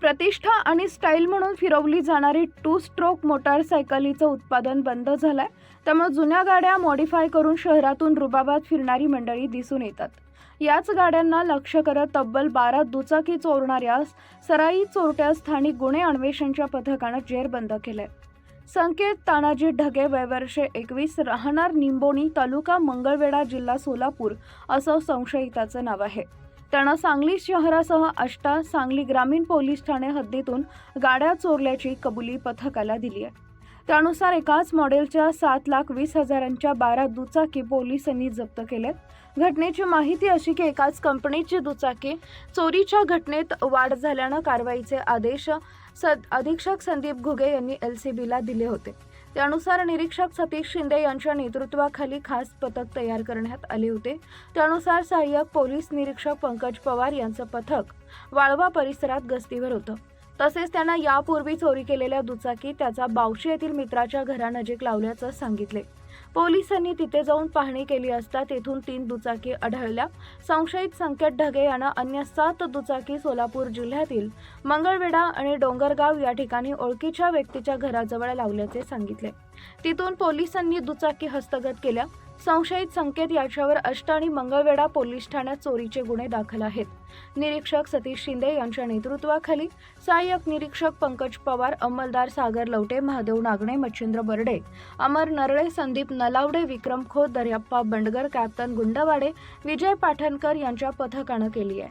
प्रतिष्ठा आणि स्टाईल म्हणून फिरवली जाणारी टू स्ट्रोक मोटारसायकलीचं उत्पादन बंद झालं आहे त्यामुळे जुन्या गाड्या मॉडीफाय करून शहरातून रुबाबात फिरणारी मंडळी दिसून येतात. याच गाड्यांना लक्ष करत तब्बल बारा दुचाकी चोरणाऱ्या सराई चोरट्या स्थानिक गुन्हे अन्वेषणच्या पथकानं जेरबंद केलंय. संकेत तानाजी ढगे वयवर्षे एकवीस राहणार निंबोणी तालुका मंगळवेढा जिल्हा सोलापूर असं संशयिताचं नाव आहे. त्यानं सांगली शहरासह आष्टा सांगली ग्रामीण पोलीस ठाणे हद्दीतून गाड्या चोरल्याची कबुली पथकाला दिली आहे. त्यानुसार एकाच मॉडेलच्या सात लाख वीस हजारांच्या बारा दुचाकी पोलिसांनी जप्त केल्यात घटनेची माहिती अशी की एकाच कंपनीची दुचाकी चोरीच्या घटनेत वाढ झाल्यानं कारवाईचे आदेश सद अधीक्षक संदीप घुगे यांनी एल सी बीला दिले होते. त्यानुसार निरीक्षक सतीश शिंदे यांच्या नेतृत्वाखाली खास पथक तयार करण्यात आले होते. त्यानुसार सहाय्यक पोलीस निरीक्षक पंकज पवार यांचं पथक वाळवा परिसरात गस्तीवर होतं. तसेच त्यांना यापूर्वी चोरी केलेल्या दुचाकी त्याचा बावशी येथील मित्राच्या घरानजीक लावल्याचं सांगितले. पोलिसांनी तिथे जाऊन पाहणी केली असता तेथून तीन दुचाकी आढळल्या. संशयित संकेत ढगे यानं अन्य सात दुचाकी सोलापूर जिल्ह्यातील मंगळवेढा आणि डोंगरगाव या ठिकाणी ओळखीच्या व्यक्तीच्या घराजवळ लावल्याचे सांगितले. तिथून पोलिसांनी दुचाकी हस्तगत केल्या. संशयित संकेत याच्यावर अष्ट आणि मंगळवेढा पोलीस ठाण्यात चोरीचे गुन्हे दाखल आहेत. निरीक्षक सतीश शिंदे यांच्या नेतृत्वाखाली सहाय्यक निरीक्षक पंकज पवार अंमलदार सागर लवटे महादेव नागणे मच्छिंद्र बर्डे अमर नरळे संदीप नलावडे विक्रम खोत दर्याप्पा बंडगर कॅप्टन गुंडवाडे विजय पाठणकर यांच्या पथकानं केली आहे.